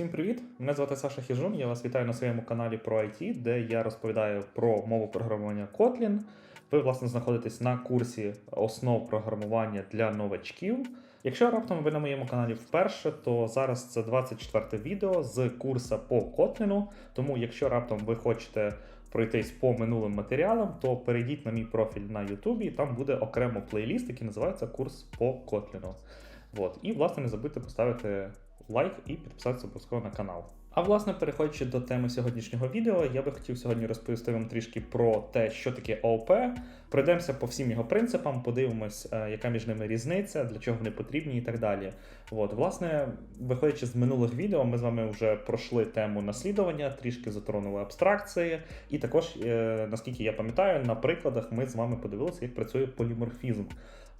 Всім привіт! Мене звати Саша Хіжун. Я вас вітаю на своєму каналі про IT, де я розповідаю про мову програмування Kotlin. Ви, власне, знаходитесь на курсі основ програмування для новачків. Якщо раптом ви на моєму каналі вперше, то зараз це 24 відео з курсу по Kotlin. Тому, якщо раптом ви хочете пройтись по минулим матеріалам, то перейдіть на мій профіль на YouTube, там буде окремо плейліст, який називається Курс по Kotlin. Вот. І, власне, не забудьте поставити лайк і підписатися обов'язково на канал. А власне, переходячи до теми сьогоднішнього відео, я би хотів сьогодні розповісти вам трішки про те, що таке ООП. Пройдемося по всім його принципам, подивимось, е, яка між ними різниця, для чого вони потрібні і так далі. От, власне, виходячи з минулих відео, ми з вами вже пройшли тему наслідування, трішки затронули абстракції, і також, е, наскільки я пам'ятаю, на прикладах ми з вами подивилися, як працює поліморфізм.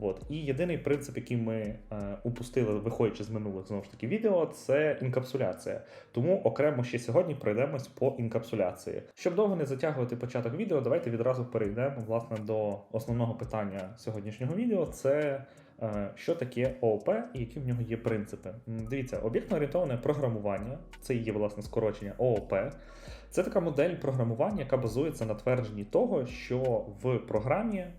От. І єдиний принцип, який ми е, упустили, виходячи з минулих знову ж таки відео, це інкапсуляція. Тому окремо ще сьогодні пройдемось по інкапсуляції. Щоб довго не затягувати початок відео, давайте відразу перейдемо власне до основного питання сьогоднішнього відео. Це е, що таке ООП і які в нього є принципи. Дивіться, об'єктно орієнтоване програмування, це є власне скорочення ООП. Це така модель програмування, яка базується на твердженні того, що в програмі, е,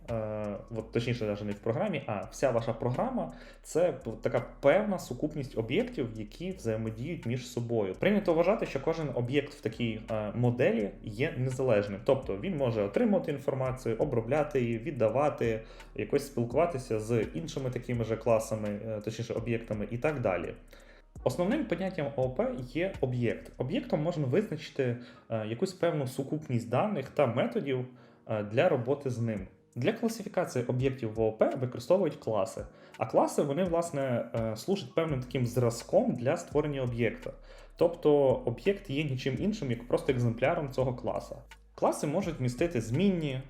от, точніше, навіть не в програмі, а вся ваша програма це така певна сукупність об'єктів, які взаємодіють між собою. Прийнято вважати, що кожен об'єкт в такій е, моделі є незалежним, тобто він може отримувати інформацію, обробляти її, віддавати, якось спілкуватися з іншими такими же класами, е, точніше об'єктами і так далі. Основним поняттям ООП є об'єкт. Об'єктом можна визначити е, якусь певну сукупність даних та методів е, для роботи з ним. Для класифікації об'єктів в ООП використовують класи. А класи вони, власне, е, служать певним таким зразком для створення об'єкта. Тобто об'єкт є нічим іншим, як просто екземпляром цього класа. Класи можуть містити змінні,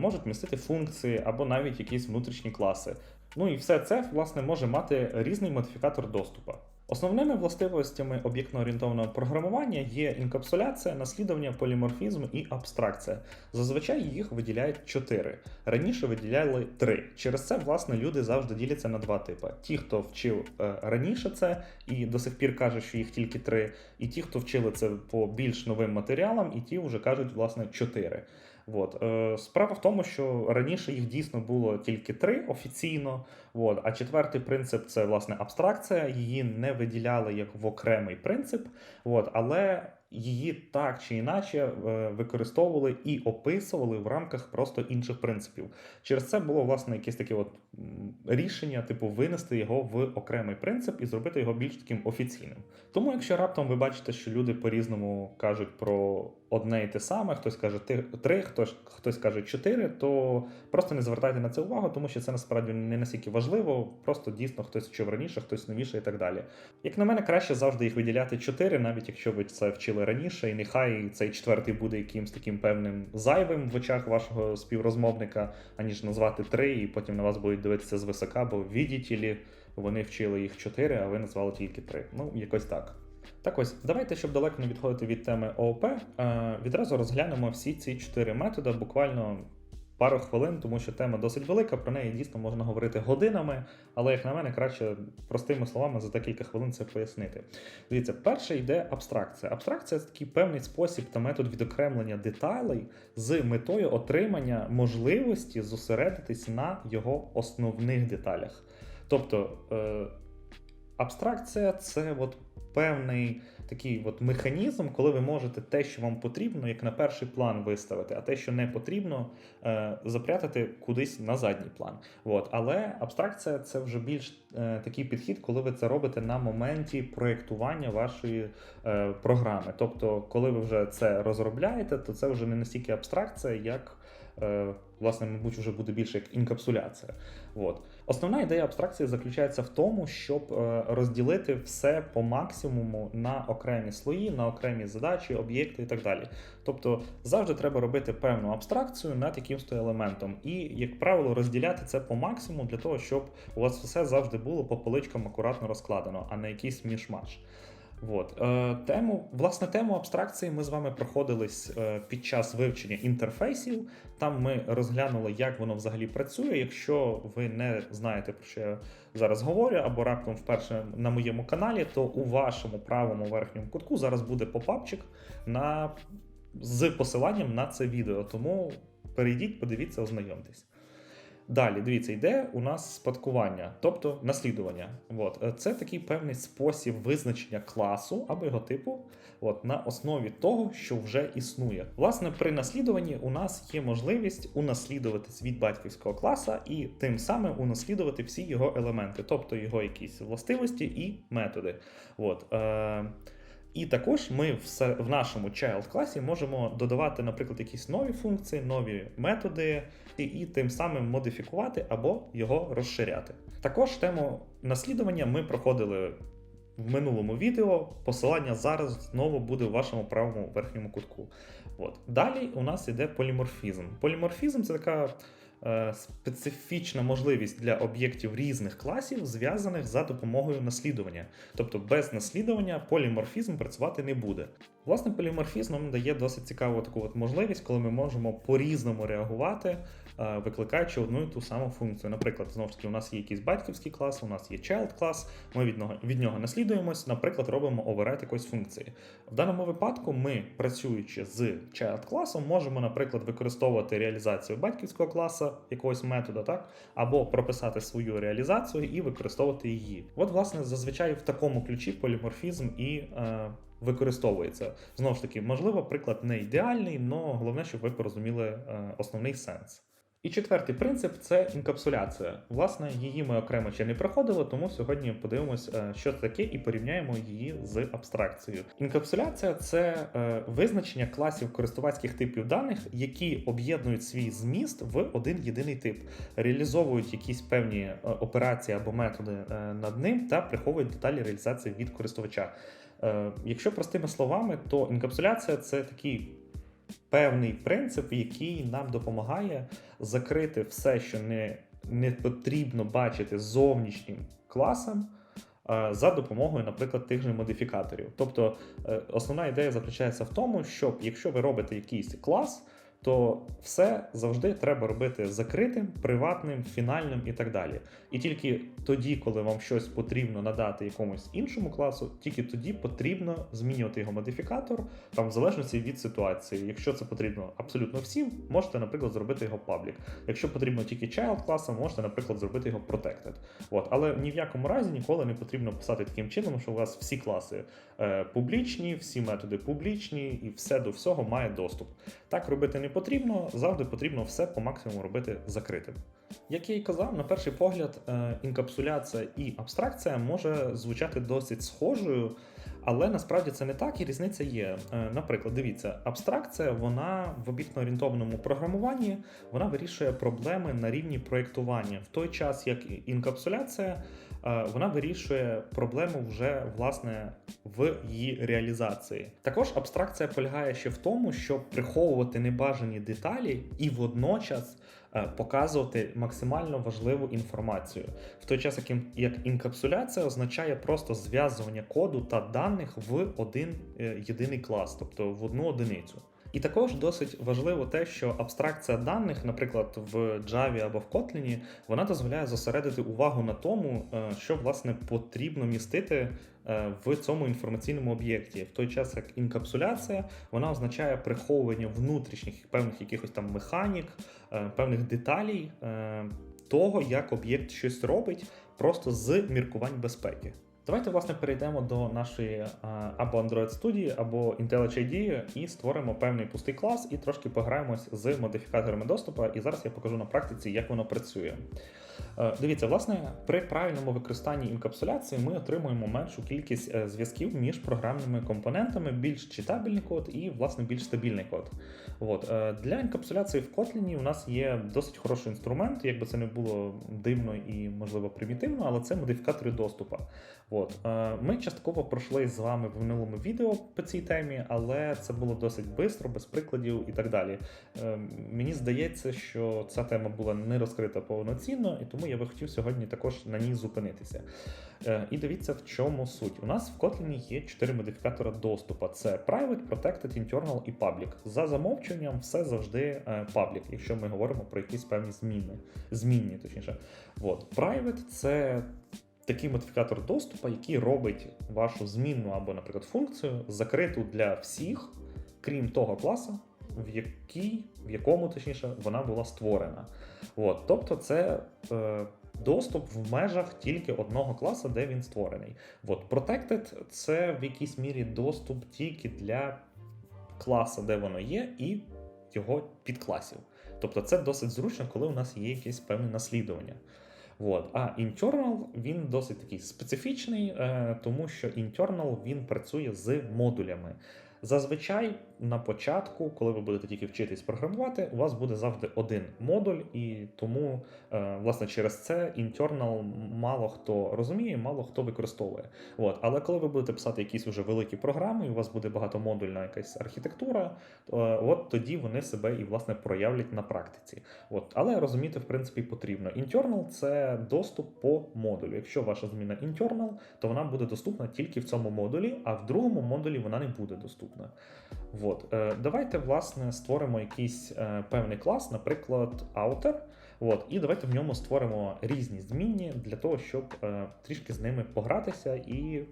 можуть містити функції або навіть якісь внутрішні класи. Ну і все це, власне, може мати різний модифікатор доступу. Основними властивостями об'єктно-орієнтованого програмування є інкапсуляція, наслідування, поліморфізм і абстракція. Зазвичай їх виділяють чотири. Раніше виділяли три. Через це, власне, люди завжди діляться на два типи: ті, хто вчив е, раніше це і до сих пір каже, що їх тільки три, і ті, хто вчили це по більш новим матеріалам, і ті вже кажуть, власне, чотири. От. Е, справа в тому, що раніше їх дійсно було тільки три офіційно. От. А четвертий принцип це власне абстракція. Її не виділяли як в окремий принцип, от. але її так чи інакше е, використовували і описували в рамках просто інших принципів. Через це було власне якесь таке от рішення, типу, винести його в окремий принцип і зробити його більш таким офіційним. Тому, якщо раптом ви бачите, що люди по-різному кажуть про одне і те саме, хтось каже три, хтось, хтось каже чотири, то просто не звертайте на це увагу, тому що це насправді не настільки важливо. Просто дійсно хтось вчив раніше, хтось новіше і так далі. Як на мене, краще завжди їх виділяти чотири, навіть якщо ви це вчили раніше, і нехай цей четвертий буде якимсь таким певним зайвим в очах вашого співрозмовника, аніж назвати три, і потім на вас будуть дивитися звисока, бо відітілі вони вчили їх чотири, а ви назвали тільки три. Ну, якось так. Так ось, давайте, щоб далеко не відходити від теми ООП, е, відразу розглянемо всі ці чотири методи буквально пару хвилин, тому що тема досить велика, про неї дійсно можна говорити годинами, але, як на мене, краще простими словами за декілька хвилин це пояснити. Дивіться, перше йде абстракція. Абстракція це такий певний спосіб та метод відокремлення деталей з метою отримання можливості зосередитись на його основних деталях. Тобто, е, абстракція це от певний такий от механізм, коли ви можете те, що вам потрібно, як на перший план виставити, а те, що не потрібно, е, запрятати кудись на задній план. От. Але абстракція це вже більш е, такий підхід, коли ви це робите на моменті проєктування вашої е, програми. Тобто, коли ви вже це розробляєте, то це вже не настільки абстракція, як. Власне, мабуть, вже буде більше як інкапсуляція. От. Основна ідея абстракції заключається в тому, щоб е, розділити все по максимуму на окремі слої, на окремі задачі, об'єкти і так далі. Тобто завжди треба робити певну абстракцію над якимось то елементом, і, як правило, розділяти це по максимуму для того, щоб у вас все завжди було по поличкам акуратно розкладено, а не якийсь мішмаш. От. Е, тему, власне, тему абстракції ми з вами проходились е, під час вивчення інтерфейсів. Там ми розглянули, як воно взагалі працює. Якщо ви не знаєте, про що я зараз говорю, або раптом вперше на моєму каналі, то у вашому правому верхньому кутку зараз буде попапчик на, з посиланням на це відео. Тому перейдіть, подивіться, ознайомтесь. Далі, дивіться, йде у нас спадкування, тобто наслідування. От. Е, Це такий певний спосіб визначення класу або його типу от, на основі того, що вже існує. Власне, при наслідуванні у нас є можливість унаслідуватись від батьківського класа і тим самим унаслідувати всі його елементи, тобто його якісь властивості і методи. От. Е- і також ми в, в нашому child класі можемо додавати, наприклад, якісь нові функції, нові методи, і, тим самим модифікувати або його розширяти. Також тему наслідування ми проходили в минулому відео. Посилання зараз знову буде у вашому правому верхньому кутку. От. Далі у нас іде поліморфізм. Поліморфізм це така специфічна можливість для об'єктів різних класів, зв'язаних за допомогою наслідування. Тобто без наслідування поліморфізм працювати не буде. Власне, поліморфізм нам дає досить цікаву таку от можливість, коли ми можемо по-різному реагувати, е, викликаючи одну і ту саму функцію. Наприклад, знову ж таки, у нас є якийсь батьківський клас, у нас є child клас, ми від нього, від нього наслідуємось, наприклад, робимо override якоїсь функції. В даному випадку ми, працюючи з child класом, можемо, наприклад, використовувати реалізацію батьківського класу якогось методу, так, або прописати свою реалізацію і використовувати її. От, власне, зазвичай в такому ключі поліморфізм і. Е, Використовується знову ж таки, можливо, приклад не ідеальний, але головне, щоб ви порозуміли е, основний сенс. І четвертий принцип це інкапсуляція. Власне, її ми окремо ще не проходили, тому сьогодні подивимось, е, що це таке, і порівняємо її з абстракцією. Інкапсуляція це е, визначення класів користувацьких типів даних, які об'єднують свій зміст в один єдиний тип, реалізовують якісь певні е, операції або методи над ним та приховують деталі реалізації від користувача. Якщо простими словами, то інкапсуляція це такий певний принцип, який нам допомагає закрити все, що не, не потрібно бачити зовнішнім класам. е, За допомогою, наприклад, тих же модифікаторів. Тобто е, основна ідея заключається в тому, щоб якщо ви робите якийсь клас, то все завжди треба робити закритим, приватним, фінальним і так далі. І тільки тоді, коли вам щось потрібно надати якомусь іншому класу, тільки тоді потрібно змінювати його модифікатор, там в залежності від ситуації. Якщо це потрібно абсолютно всім, можете, наприклад, зробити його паблік. Якщо потрібно тільки child класом, можете, наприклад, зробити його protected. От. Але ні в якому разі ніколи не потрібно писати таким чином, що у вас всі класи е, публічні, всі методи публічні, і все до всього має доступ. Так робити не потрібно, завжди потрібно все по максимуму робити закритим. Як я і казав, на перший погляд, е, інкапсуляція і абстракція може звучати досить схожою, але насправді це не так і різниця є. Е, Наприклад, дивіться, абстракція вона в об'єктно-орієнтовному програмуванні вона вирішує проблеми на рівні проєктування, в той час як інкапсуляція е, вона вирішує проблему вже власне в її реалізації. Також абстракція полягає ще в тому, щоб приховувати небажані деталі і водночас показувати максимально важливу інформацію. В той час, як інкапсуляція означає просто зв'язування коду та даних в один е, єдиний клас, тобто в одну одиницю. І також досить важливо те, що абстракція даних, наприклад, в Java або в Kotlin, вона дозволяє зосередити увагу на тому, е, що власне потрібно містити е, в цьому інформаційному об'єкті. В той час як інкапсуляція вона означає приховування внутрішніх певних якихось там механік, е, певних деталей того, як об'єкт щось робить, просто з міркувань безпеки. Давайте, власне, перейдемо до нашої е, або Android студії, або IntelliJ IDE і створимо певний пустий клас і трошки пограємось з модифікаторами доступу. І зараз я покажу на практиці, як воно працює. Е, Дивіться, власне, при правильному використанні інкапсуляції ми отримуємо меншу кількість е, зв'язків між програмними компонентами, більш читабельний код і, власне, більш стабільний код. От. е, Для інкапсуляції в Kotlin у нас є досить хороший інструмент, якби це не було дивно і, можливо, примітивно, але це модифікатори доступу. От. Ми частково пройшли з вами в минулому відео по цій темі, але це було досить швидко, без прикладів і так далі. Мені здається, що ця тема була не розкрита повноцінно, і тому я би хотів сьогодні також на ній зупинитися. Е, І дивіться, в чому суть. У нас в Kotlin є чотири модифікатора доступу: це Private, Protected, Internal і Public. За замовченням, все завжди е, Public, якщо ми говоримо про якісь певні зміни. Змінні, точніше. От. Private це такий модифікатор доступу, який робить вашу змінну або, наприклад, функцію закриту для всіх, крім того класу, в який, в якому точніше вона була створена. От, тобто, це е, доступ в межах тільки одного класу, де він створений. От, Protected це в якійсь мірі доступ тільки для класу, де воно є, і його підкласів. Тобто це досить зручно, коли у нас є якесь певне наслідування. От. А internal він досить такий специфічний, е, тому що internal він працює з модулями. Зазвичай на початку, коли ви будете тільки вчитись програмувати, у вас буде завжди один модуль, і тому, е, власне, через це internal мало хто розуміє, мало хто використовує. От. Але коли ви будете писати якісь уже великі програми, і у вас буде багатомодульна якась архітектура, е, от тоді вони себе і власне проявлять на практиці. От. Але розуміти, в принципі, потрібно. Internal – це доступ по модулю. Якщо ваша зміна internal, то вона буде доступна тільки в цьому модулі, а в другому модулі вона не буде доступна. От. Е, Давайте, власне, створимо якийсь е, певний клас, наприклад, outer. От, і давайте в ньому створимо різні змінні для того, щоб е, трішки з ними погратися і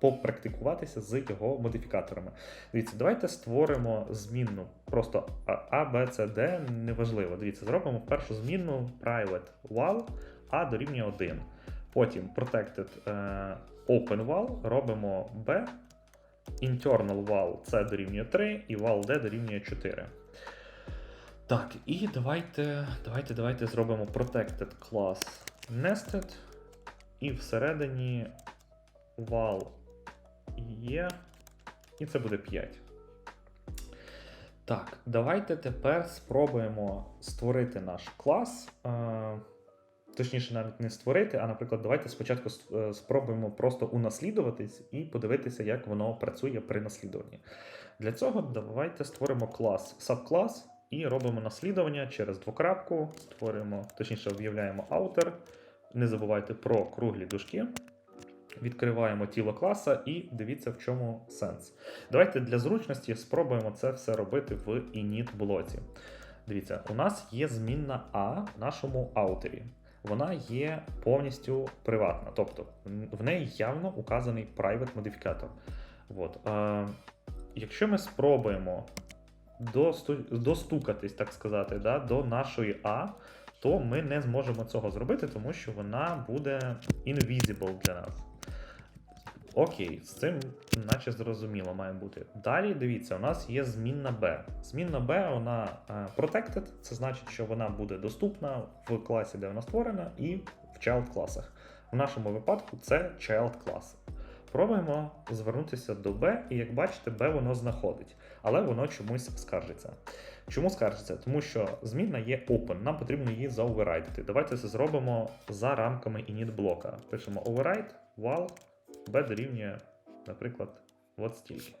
попрактикуватися з його модифікаторами. Дивіться, давайте створимо змінну просто А, Б, С, Д, неважливо. Дивіться, зробимо першу змінну private val А дорівнює 1. Потім protected open val робимо B, internal val C дорівнює 3 і val D дорівнює 4. Так, і давайте, давайте, давайте зробимо protected class nested. І всередині val є. І це буде 5. Так, давайте тепер спробуємо створити наш клас. Точніше, навіть не створити, а, наприклад, давайте спочатку е, спробуємо просто унаслідуватись і подивитися, як воно працює при наслідуванні. Для цього давайте створимо клас subclass і робимо наслідування через двокрапку, створюємо, точніше, об'являємо outer. Не забувайте про круглі дужки. Відкриваємо тіло класа і дивіться, в чому сенс. Давайте для зручності спробуємо це все робити в init блоці. Дивіться, у нас є змінна А в нашому аутері. Вона є повністю приватна, тобто в неї явно указаний private модифікатор. От. Якщо ми спробуємо достукатись, так сказати, да, до нашої А, то ми не зможемо цього зробити, тому що вона буде invisible для нас. Окей, з цим наче зрозуміло має бути. Далі дивіться, у нас є змінна B. Змінна B, вона е, protected, це значить, що вона буде доступна в класі, де вона створена, і в child класах. В нашому випадку це child клас. Пробуємо звернутися до B, і як бачите, B воно знаходить, але воно чомусь скаржиться. Чому скаржиться? Тому що змінна є open, нам потрібно її заоверрайдити. Давайте це зробимо за рамками init блока. Пишемо override val b дорівнює, наприклад, от стільки.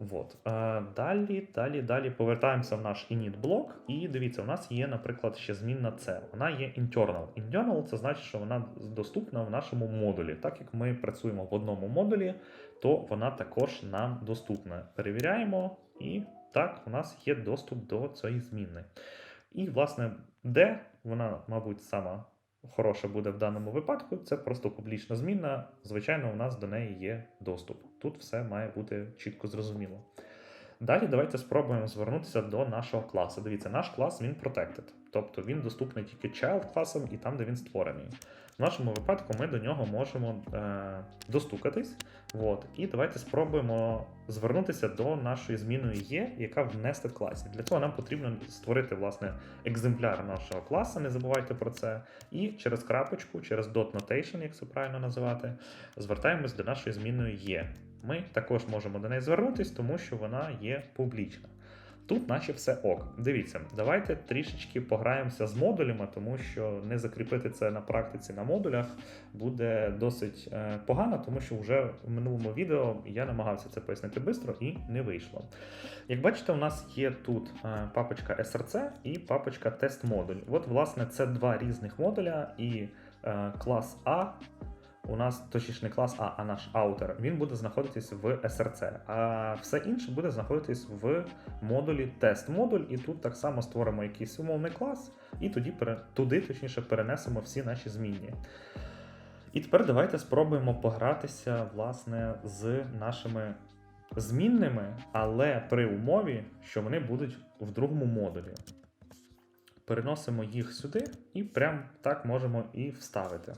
Вот. Е, далі, далі, далі повертаємося в наш init блок, і дивіться, у нас є, наприклад, ще змінна C. Вона є internal. Internal це значить, що вона доступна в нашому модулі. Так як ми працюємо в одному модулі, то вона також нам доступна. Перевіряємо, і так, у нас є доступ до цієї змінни. І, власне, де вона, мабуть, сама хороша буде в даному випадку, це просто публічна зміна. Звичайно, у нас до неї є доступ. Тут все має бути чітко зрозуміло. Далі давайте спробуємо звернутися до нашого класу. Дивіться, наш клас він protected, тобто він доступний тільки child класом і там, де він створений. В нашому випадку ми до нього можемо е, достукатись. От. І давайте спробуємо звернутися до нашої зміни є, яка в nested класі. Для цього нам потрібно створити власне екземпляр нашого класу, не забувайте про це. І через крапочку, через dot notation, як це правильно називати, звертаємось до нашої зміни є. Ми також можемо до неї звернутися, тому що вона є публічна. Тут, наче все ок. Дивіться, давайте трішечки пограємося з модулями, тому що не закріпити це на практиці на модулях буде досить е, погано, тому що вже в минулому відео я намагався це пояснити швидко і не вийшло. Як бачите, у нас є тут е, папочка SRC і папочка тест модуль. От, власне, це два різних модуля, і е, клас А. У нас точніше не клас А, а наш аутер, він буде знаходитись в SRC, а все інше буде знаходитись в модулі тест модуль, і тут так само створимо якийсь умовний клас, і тоді туди точніше перенесемо всі наші змінні. І тепер давайте спробуємо погратися власне з нашими змінними, але при умові, що вони будуть в другому модулі. Переносимо їх сюди і прям так можемо і вставити.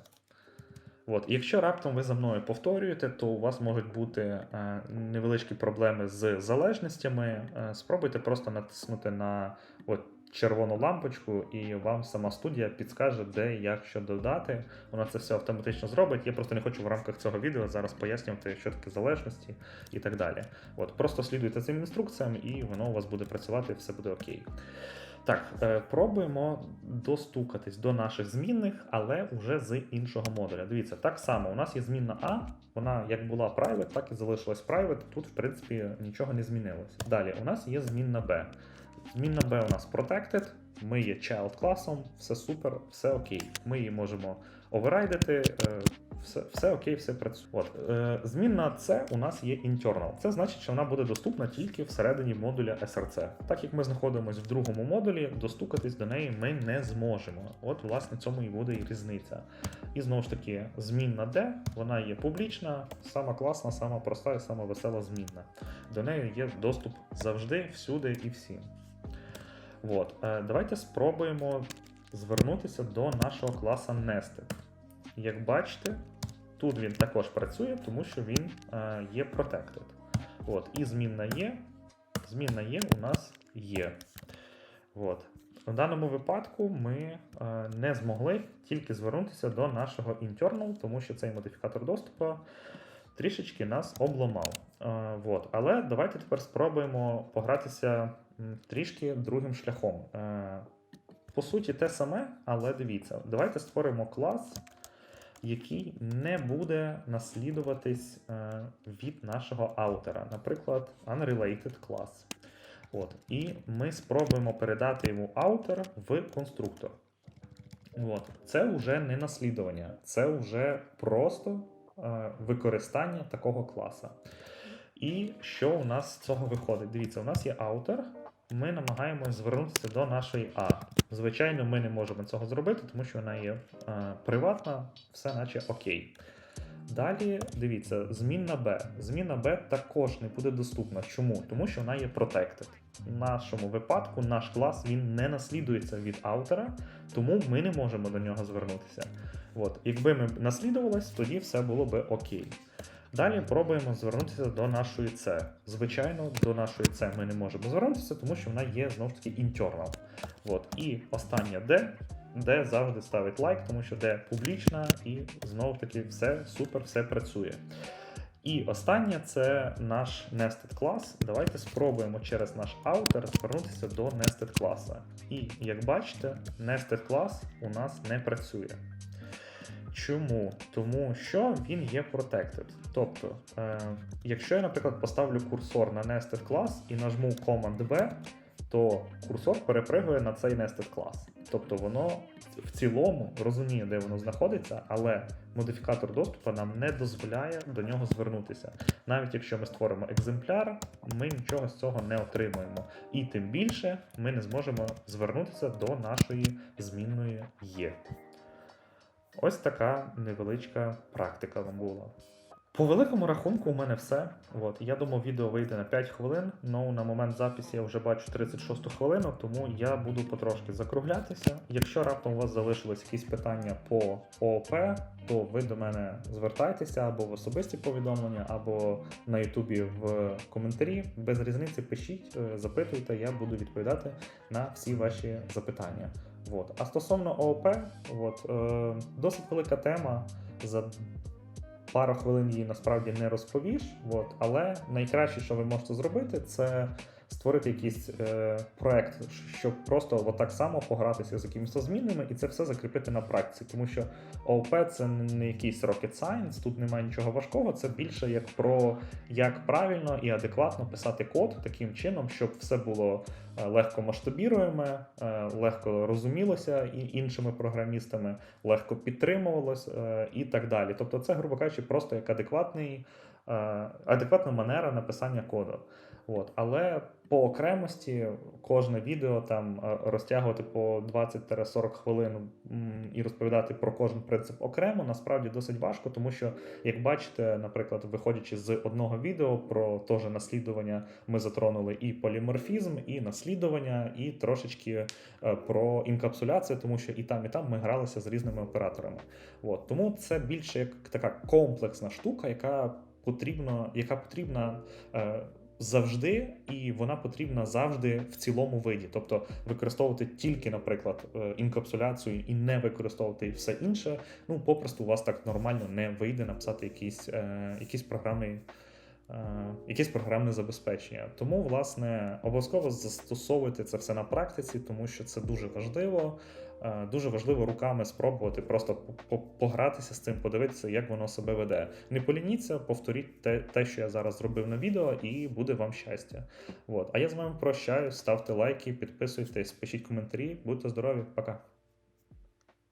От. Якщо раптом ви за мною повторюєте, то у вас можуть бути е, невеличкі проблеми з залежностями. Е, спробуйте просто натиснути на от, червону лампочку, і вам сама студія підскаже, де і як що додати. Вона це все автоматично зробить. Я просто не хочу в рамках цього відео зараз пояснювати, що таке залежності і так далі. От, просто слідуйте цим інструкціям, і воно у вас буде працювати, все буде окей. Так, е, пробуємо достукатись до наших змінних, але вже з іншого модуля. Дивіться, так само у нас є змінна А, вона як була private, так і залишилась private. Тут, в принципі, нічого не змінилося. Далі у нас є змінна B. Змінна B у нас protected, ми є child класом, все супер, все окей. Ми її можемо оверрайдити, е, все, все окей, все працює. От, е, змінна C у нас є internal. Це значить, що вона буде доступна тільки всередині модуля SRC. Так як ми знаходимося в другому модулі, достукатись до неї ми не зможемо. От, власне, цьому і буде і різниця. І знову ж таки, змінна D, вона є публічна, сама класна, сама проста і сама весела змінна. До неї є доступ завжди, всюди і всім. От, е, давайте спробуємо звернутися до нашого класа Nested. Як бачите, тут він також працює, тому що він е, є protected. От, і змінна є. Змінна є у нас є. От. В даному випадку ми е, не змогли тільки звернутися до нашого internal, тому що цей модифікатор доступу трішечки нас обламав. От. Але давайте тепер спробуємо погратися трішки другим шляхом. Е, по суті, те саме, але дивіться, давайте створимо клас, який не буде наслідуватись е, від нашого аутера, наприклад, unrelated клас. От. І ми спробуємо передати йому аутер в конструктор. От. Це вже не наслідування, це вже просто е, використання такого класа. І що у нас з цього виходить? Дивіться, у нас є аутер, ми намагаємося звернутися до нашої А. Звичайно, ми не можемо цього зробити, тому що вона є е, приватна, все наче окей. Далі дивіться, змінна B. Зміна B також не буде доступна. Чому? Тому що вона є protected. В нашому випадку наш клас він не наслідується від аутера, тому ми не можемо до нього звернутися. От. Якби ми наслідувались, тоді все було би окей. Далі пробуємо звернутися до нашої C. Звичайно, до нашої C ми не можемо звернутися, тому що вона є знову ж таки internal. От. І остання D, D завжди ставить лайк, тому що D публічна і знову ж таки все супер, все працює. І останнє це наш nested клас. Давайте спробуємо через наш аутер звернутися до nested класа. І як бачите, nested клас у нас не працює. Чому? Тому що він є protected. Тобто, е, якщо я, наприклад, поставлю курсор на nested клас і нажму Command B, то курсор перепригує на цей nested клас. Тобто воно в цілому розуміє, де воно знаходиться, але модифікатор доступу нам не дозволяє до нього звернутися. Навіть якщо ми створимо екземпляр, ми нічого з цього не отримуємо. І тим більше ми не зможемо звернутися до нашої змінної є. Ось така невеличка практика вам була. По великому рахунку, у мене все. От, я думав, відео вийде на 5 хвилин, але на момент запису я вже бачу 36 хвилину, тому я буду потрошки закруглятися. Якщо раптом у вас залишились якісь питання по ООП, то ви до мене звертайтеся або в особисті повідомлення, або на Ютубі в коментарі. Без різниці пишіть, е, запитуйте, я буду відповідати на всі ваші запитання. От. А стосовно ООП, от, е, досить велика тема. За пару хвилин її насправді не розповіш. От, але найкраще, що ви можете зробити, це створити якийсь е, проект, щоб просто отак само погратися з якимись змінними і це все закріпити на практиці. Тому що ООП це не якийсь rocket science, тут немає нічого важкого, це більше як про як правильно і адекватно писати код таким чином, щоб все було е, легко масштабіруєме, е, легко розумілося і іншими програмістами, легко підтримувалось е, і так далі. Тобто, це, грубо кажучи, просто як адекватний, адекватна манера написання коду. От. Але по окремості кожне відео там е, розтягувати по 20-40 хвилин і розповідати про кожен принцип окремо насправді досить важко, тому що, як бачите, наприклад, виходячи з одного відео про теж наслідування, ми затронули і поліморфізм, і наслідування, і трошечки е, про інкапсуляцію, тому що і там, і там ми гралися з різними операторами. От. Тому це більше як така комплексна штука, яка потрібна, яка потрібна. Завжди, і вона потрібна завжди в цілому виді, тобто використовувати тільки, наприклад, е, інкапсуляцію і не використовувати все інше. Ну, попросту у вас так нормально не вийде написати якийсь, е, якийсь програмний. е, Якесь програмне забезпечення. Тому, власне, обов'язково застосовуйте це все на практиці, тому що це дуже важливо. Е, Дуже важливо руками спробувати просто по- по- погратися з цим, подивитися, як воно себе веде. Не полініться, повторіть те, те, що я зараз зробив на відео, і буде вам щастя. От. А я з вами прощаюсь, ставте лайки, підписуйтесь, пишіть коментарі, будьте здорові, пока.